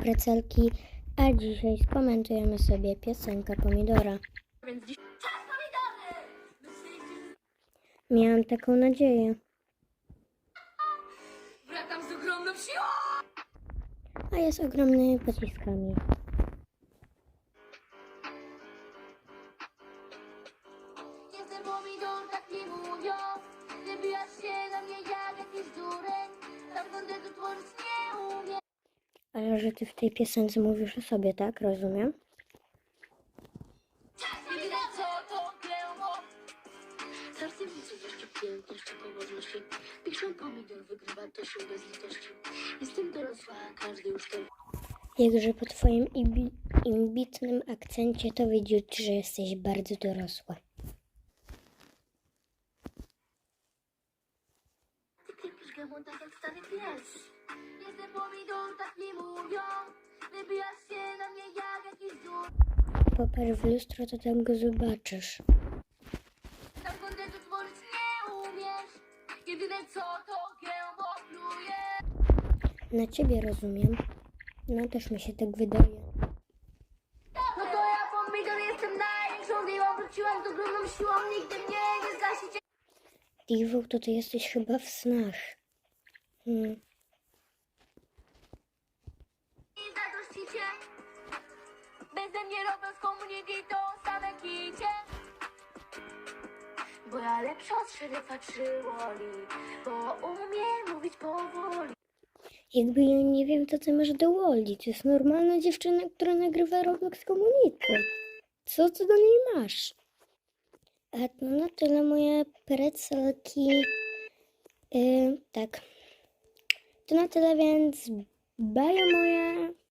precelki, a dzisiaj skomentujemy sobie piosenkę Pomidora. Miałam taką nadzieję, wracam z ogromną siłą! a jest ogromnymi pociskami. Jestem pomidor, tak mi mówią Wybijasz się na mnie jak jakiś Ale że ty w tej piosence mówisz o sobie, tak? Rozumiem? Jakże po twoim imbitnym akcencie to widzieć, że jesteś bardzo dorosła. Gamon tak jak stary pies. Jestem pomidor, tak mi mówią Wybijasz się na mnie jak jakiś dureń Popatrz w lustro, to tam go zobaczysz. Tam kontentu tworzyć nie umiesz Jedyne co to kiełbo pluje Na ciebie rozumiem. No też mi się tak wydaje. No to ja pomidor jestem największą diwą Wróciłam z ogromną siłą, nigdy mnie nie zgasicie Diwo, to ty jesteś chyba w snach. Hmm. Beze mnie robią z community to same kicie Bo ja lepsza od szeryfa czy Woli Bo umiem mówić powoli Jakby ja nie wiem, to ty masz do Woli. To jest normalna dziewczyna, która nagrywa Roblox Community. Co ty do niej masz? A no na tyle moje precelki. Yy, tak. To na tyle, więc bajo moje.